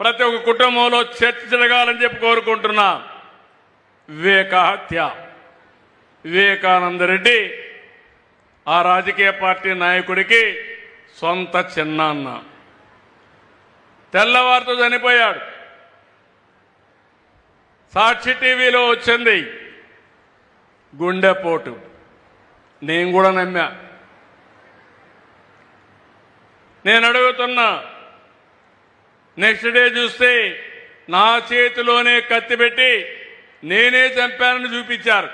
ప్రతి ఒక్క కుటుంబంలో చర్చ జరగాలని చెప్పి కోరుకుంటున్నా. వివేకహత్య. వివేకానంద రెడ్డి ఆ రాజకీయ పార్టీ నాయకుడికి సొంత చిన్నాన్న. తెల్లవారితో చనిపోయాడు. సాక్షి టీవీలో వచ్చింది గుండెపోటు. నేను కూడా నమ్మా. నేను అడుగుతున్నా నెక్స్ట్ డే చూస్తే నా చేతిలోనే కత్తి పెట్టి నేనే చంపానని చూపించారు.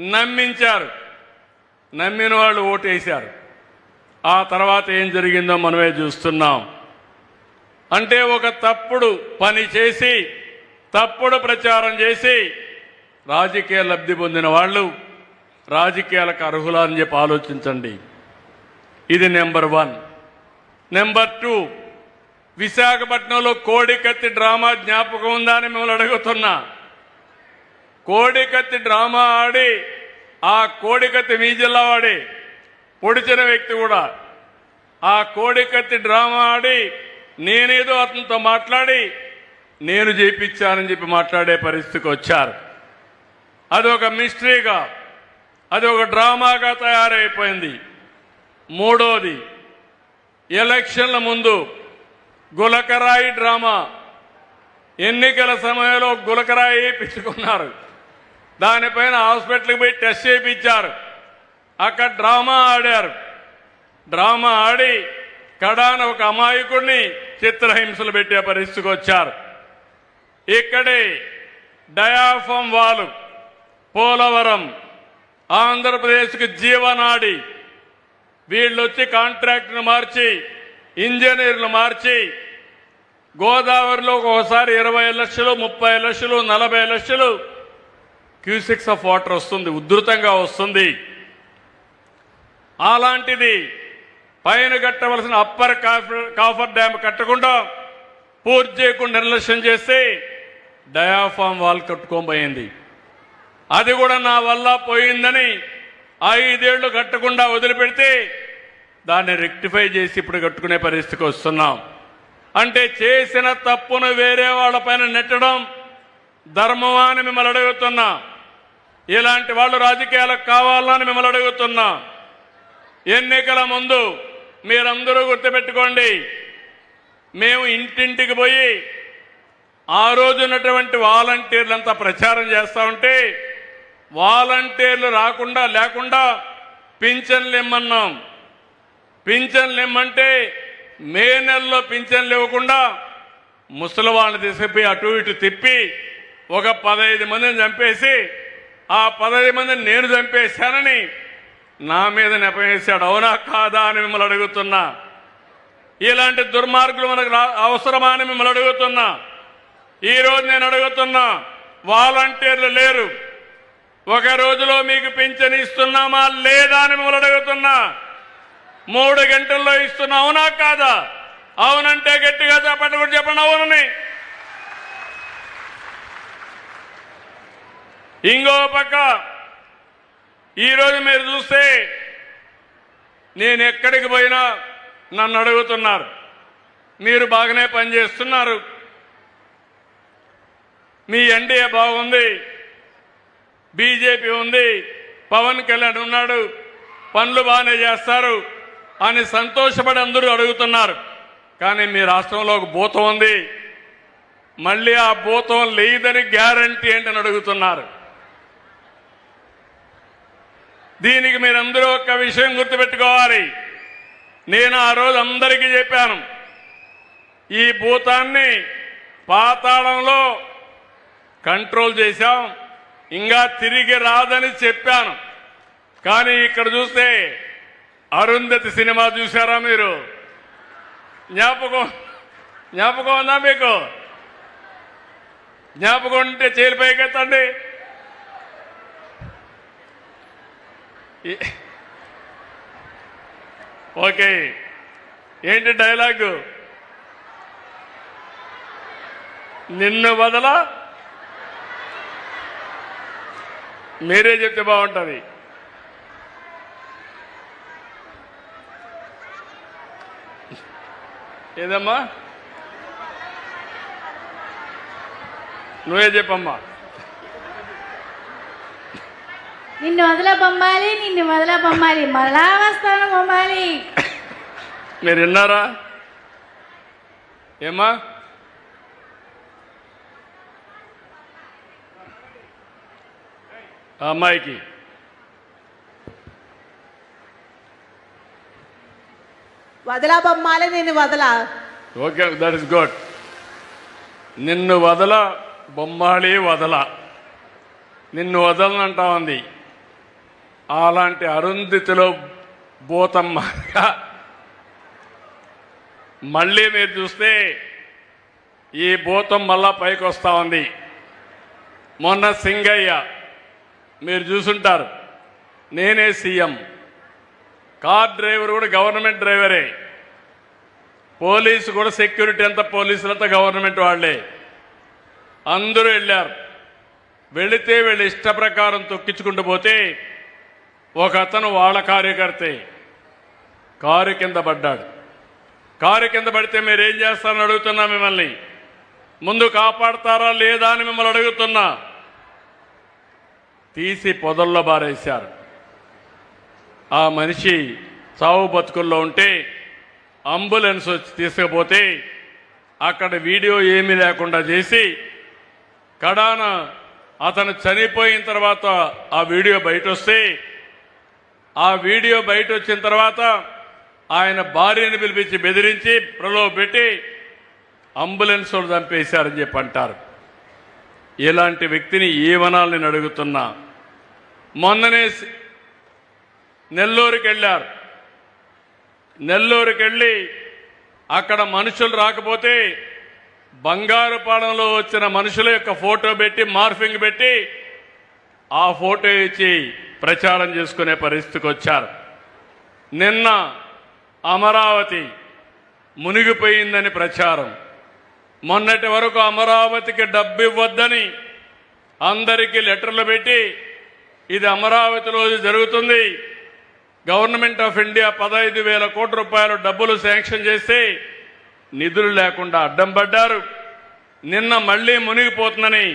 నమ్మించారు. నమ్మిన వాళ్ళు ఓటేశారు. ఆ తర్వాత ఏం జరిగిందో మనమే చూస్తున్నాం. అంటే ఒక తప్పుడు పని చేసి తప్పుడు ప్రచారం చేసి రాజకీయ లబ్ధి పొందిన వాళ్ళు రాజకీయాలకు అర్హులా అని చెప్పి ఆలోచించండి. ఇది నెంబర్ వన్. నెంబర్ టూ విశాఖపట్నంలో కోడికత్తి డ్రామా జ్ఞాపకం ఉందా అని మిమ్మల్ని అడుగుతున్నా. కోడికత్తి డ్రామా ఆడి ఆ కోడికత్తి మీ జిల్లా వాడి పొడిచిన వ్యక్తి కూడా. ఆ కోడికత్తి డ్రామా ఆడి నేనేదో అతనితో మాట్లాడి నేను చేయించానని చెప్పి మాట్లాడే పరిస్థితికి వచ్చారు. అది ఒక మిస్టరీగా అది ఒక డ్రామాగా తయారైపోయింది. మూడోది ఎలక్షన్ల ముందు గులకరాయి డ్రామా. ఎన్నికల సమయంలో గులకరాయి వేయించుకున్నారు దానిపైన హాస్పిటల్కి పోయి టెస్ట్ చేయించారు. అక్కడ డ్రామా ఆడారు. డ్రామా ఆడి కడాన ఒక అమాయకుడిని చిత్రహింసలు పెట్టే పరిస్థితికి వచ్చారు. ఇక్కడే డయాఫమ్ వాలు పోలవరం ఆంధ్రప్రదేశ్కి జీవనాడి. వీళ్ళు వచ్చి కాంట్రాక్ట్ను మార్చి ఇంజనీర్లు మార్చి గోదావరిలో ఒకసారి ఇరవై లక్షలు ముప్పై లక్షలు నలభై లక్షలు క్యూసిక్స్ ఆఫ్ వాటర్ వస్తుంది ఉధృతంగా వస్తుంది. అలాంటిది పైన కట్టవలసిన అప్పర్ కాఫర్ కాఫర్ డ్యామ్ కట్టకుండా పూర్తి చేయకుండా నిర్లక్ష్యం చేస్తే డయాఫామ్ వాల్ కట్టుకోబోయింది. అది కూడా నా వల్ల పోయిందని ఐదేళ్ళు కట్టకుండా వదిలిపెడితే దాన్ని రెక్టిఫై చేసి ఇప్పుడు కట్టుకునే పరిస్థితికి వస్తున్నాం. అంటే చేసిన తప్పును వేరే వాళ్ళపైన నెట్టడం ధర్మమా అని మిమ్మల్ని అడుగుతున్నా. ఇలాంటి వాళ్ళు రాజకీయాలకు కావాలని మిమ్మల్ని అడుగుతున్నా. ఎన్నికల ముందు మీరందరూ గుర్తుపెట్టుకోండి. మేము ఇంటింటికి పోయి ఆ రోజు ఉన్నటువంటి వాలంటీర్లంతా ప్రచారం చేస్తూ ఉంటే వాలంటీర్లు రాకుండా లేకుండా పింఛన్లు ఇమ్మన్నాం. పింఛన్లు ఇమ్మంటే మే నెలలో పింఛన్లు ఇవ్వకుండా ముసలి వాళ్ళని తీసుకుపోయి అటు ఇటు తిప్పి ఒక పదహైదు మందిని చంపేసి ఆ పదహైదు మందిని నేను చంపేశానని నా మీద నెపవేశాడు అవునా కాదా అని మిమ్మల్ని అడుగుతున్నా. ఇలాంటి దుర్మార్గులు మనకు అవసరమా అని మిమ్మల్ని అడుగుతున్నా. ఈ రోజు నేను అడుగుతున్నా వాలంటీర్లు లేరు. ఒక రోజులో మీకు పింఛన్ ఇస్తున్నామా లేదా అని మిమ్మల్ని అడుగుతున్నా. మూడు గంటల్లో ఇస్తున్నా అవునా కాదా? అవునంటే గట్టిగా చెప్పండి కూడా చెప్పండి అవునని. ఇంకో పక్క ఈరోజు మీరు చూస్తే నేను ఎక్కడికి పోయినా నన్ను అడుగుతున్నారు. మీరు బాగానే పనిచేస్తున్నారు. మీ ఎన్డీఏ బాగుంది బీజేపీ ఉంది పవన్ కళ్యాణ్ ఉన్నాడు పనులు బాగానే చేస్తారు. అని సంతోషపడి అందరూ అడుగుతున్నారు. కానీ మీ రాష్ట్రంలో ఒక భూతం ఉంది. మళ్ళీ ఆ భూతం లేదని గ్యారంటీ ఏంటని అడుగుతున్నారు. దీనికి మీరందరూ ఒక విషయం గుర్తుపెట్టుకోవాలి. నేను ఆ రోజు అందరికీ చెప్పాను. ఈ భూతాన్ని పాతాళంలో కంట్రోల్ చేశాం. ఇంకా తిరిగి రాదని చెప్పాను. కానీ ఇక్కడ చూస్తే అరుంధతి సినిమా చూసారా మీరు? జ్ఞాపకం జ్ఞాపకం ఉందా మీకు? జ్ఞాపకం ఉంటే చేలి పైకెత్తండి. ఓకే ఏంటి డైలాగు? నిన్ను వదల? మీరే చెప్తే బాగుంటుంది. ఏదమ్మా? నువ్వే చెప్పమ్మా. నిన్ను వదల బొమ్మాలి నిన్ను వదల బొమ్మాలి మళ్ళా వస్తాను బొమ్మాలి. మీరు విన్నారా? ఏమా అమ్మాయికి. వదలా బొమ్మాలి నేను వదలా. ఓకే దట్ ఇస్ గుడ్ నిన్ను వదల బొమ్మాళి వదల. నిన్ను వదలనంటా ఉంది అలాంటి అరుంధితిలో భూతమ్మగా మళ్ళీ మీరు చూస్తే ఈ భూతం మళ్ళా పైకి వస్తూ ఉంది మొన్న సింగయ్య మీరు చూసుంటారు. నేనే సీఎం. కార్ డ్రైవర్ కూడా గవర్నమెంట్ డ్రైవరే. పోలీసు కూడా సెక్యూరిటీ అంతా పోలీసులంతా గవర్నమెంట్ వాళ్ళే. అందరూ వెళ్ళారు. వెళితే వీళ్ళ ఇష్ట ప్రకారం తొక్కించుకుంటూ పోతే ఒక అతను వాళ్ళ కార్యకర్తే కారు కింద పడ్డాడు. కారు కింద పడితే మీరు ఏం చేస్తారని అడుగుతున్నా మిమ్మల్ని. ముందు కాపాడతారా లేదా అని మిమ్మల్ని అడుగుతున్నా. తీసి పొదల్లో బారేశారు. ఆ మనిషి చావు బతుకుల్లో ఉంటే అంబులెన్స్ వచ్చి తీసుకుపోతే అక్కడ వీడియో ఏమీ లేకుండా చేసి కడాన అతను చనిపోయిన తర్వాత ఆ వీడియో బయట వస్తే ఆ వీడియో బయట వచ్చిన తర్వాత ఆయన భార్యను పిలిపించి బెదిరించి ప్రలోభ పెట్టి అంబులెన్స్ వాళ్ళు చంపేశారని చెప్పి అంటారు. ఇలాంటి వ్యక్తిని ఏమనాలని అడుగుతున్నా? మొన్ననే నెల్లూరుకి వెళ్ళారు నెల్లూరుకి వెళ్ళి అక్కడ మనుషులు రాకపోతే బంగారుపాలెంలో వచ్చిన మనుషుల యొక్క ఫోటో పెట్టి మార్ఫింగ్ పెట్టి ఆ ఫోటో ఇచ్చి ప్రచారం చేసుకునే పరిస్థితికి వచ్చారు. నిన్న అమరావతి మునిగిపోయిందని ప్రచారం. మొన్నటి వరకు అమరావతికి డబ్బు ఇవ్వద్దని అందరికీ లెటర్లు పెట్టి ఇది అమరావతిలో జరుగుతుంది గవర్నమెంట్ ఆఫ్ ఇండియా పదహైదు వేల కోట్ల రూపాయలు డబ్బులు శాంక్షన్ చేస్తే నిధులు లేకుండా అడ్డం పడ్డారు. నిన్న మళ్ళీ మునిగిపోతుందని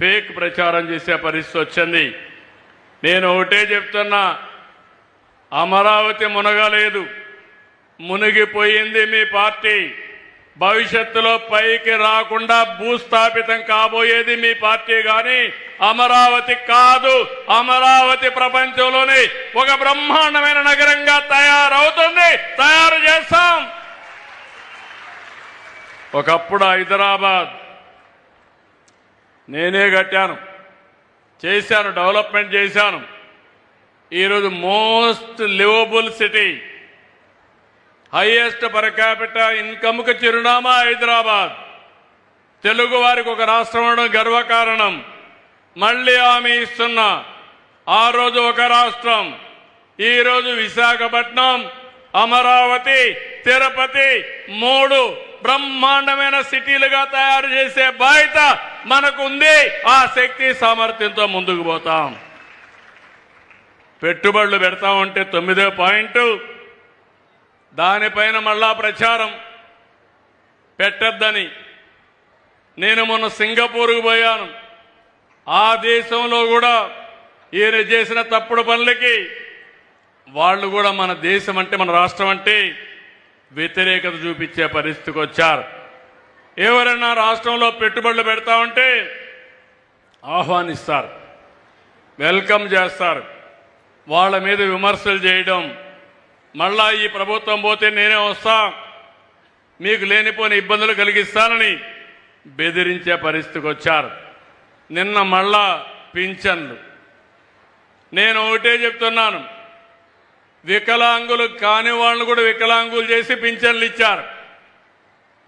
ఫేక్ ప్రచారం చేసే పరిస్థితి వచ్చింది. నేను ఒకటే చెప్తున్నా అమరావతి మునగలేదు. మునిగిపోయింది మీ పార్టీ. భవిష్యత్తులో పైకి రాకుండా భూస్థాపితం కాబోయేది మీ పార్టీ కానీ అమరావతి కాదు అమరావతి ప్రపంచంలోని ఒక బ్రహ్మాండమైన నగరంగా తయారవుతుంది. తయారు చేస్తాం. ఒకప్పుడు హైదరాబాద్ నేనే కట్టాను చేశాను డెవలప్మెంట్ చేశాను. ఈరోజు most livable city highest per capita ఇన్కమ్కి చిరునామా హైదరాబాద్. తెలుగు వారికి ఒక రాష్ట్రం అవడం గర్వకారణం. మళ్ళీ హామీ ఇస్తున్నా. ఆ రోజు ఒక రాష్ట్రం ఈరోజు విశాఖపట్నం అమరావతి తిరుపతి మూడు బ్రహ్మాండమైన సిటీలుగా తయారు చేసే బాధ్యత మనకు ఉంది ఆ శక్తి సామర్థ్యంతో ముందుకు పోతాం. పెట్టుబడులు పెడతా ఉంటే తొమ్మిదో పాయింట్. దానిపైన మళ్ళా ప్రచారం. పెట్టద్దని. నేను మొన్న సింగపూర్కు పోయాను. ఆ దేశంలో కూడా ఈయన చేసిన తప్పుడు పనులకి వాళ్ళు కూడా మన దేశం అంటే మన రాష్ట్రం అంటే వ్యతిరేకత చూపించే పరిస్థితికి వచ్చారు. ఎవరైనా రాష్ట్రంలో పెట్టుబడులు పెడతా ఉంటే ఆహ్వానిస్తారు వెల్కమ్ చేస్తారు వాళ్ళ మీద విమర్శలు చేయడం. మళ్ళా ఈ ప్రభుత్వం పోతే నేనే వస్తా మీకు లేనిపోని ఇబ్బందులు కలిగిస్తానని బెదిరించే పరిస్థితికి వచ్చారు. నిన్న మళ్ళా పింఛన్లు. నేను ఒకటే చెప్తున్నాను. వికలాంగులు కాని వాళ్ళు కూడా వికలాంగులు చేసి పింఛన్లు ఇచ్చారు.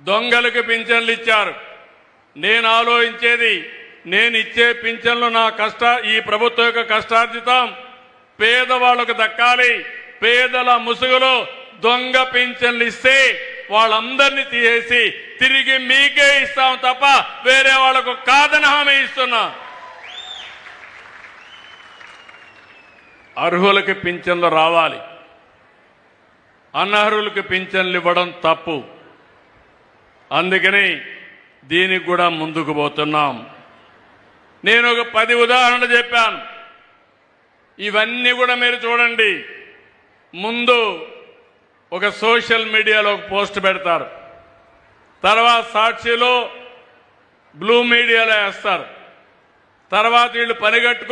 దొంగలకు పింఛన్లు ఇచ్చారు. నేను ఆలోచించేది నేను ఇచ్చే పింఛన్లు నా కష్ట ఈ ప్రభుత్వం యొక్క కష్టార్జితం. పేదవాళ్ళకు దక్కాలి. పేదల ముసుగులో దొంగ పింఛన్లు ఇస్తే వాళ్ళందరినీ తీసేసి తిరిగి మీకే ఇస్తాం తప్ప వేరే వాళ్ళకు కాదని హామీ ఇస్తున్నా. అర్హులకి పింఛన్లు రావాలి. అనర్హులకి పింఛన్లు ఇవ్వడం తప్పు. అందుకని దీనికి కూడా ముందుకు పోతున్నాం. నేను ఒక పది ఉదాహరణలు చెప్పాను. ఇవన్నీ కూడా మీరు చూడండి. ముందు ఒక సోషల్ మీడియాలో ఒక పోస్ట్ పెడతారు. తర్వాత సాక్షిలో బ్లూ మీడియాలో వేస్తారు. తర్వాత వీళ్ళు పనిగట్టుకో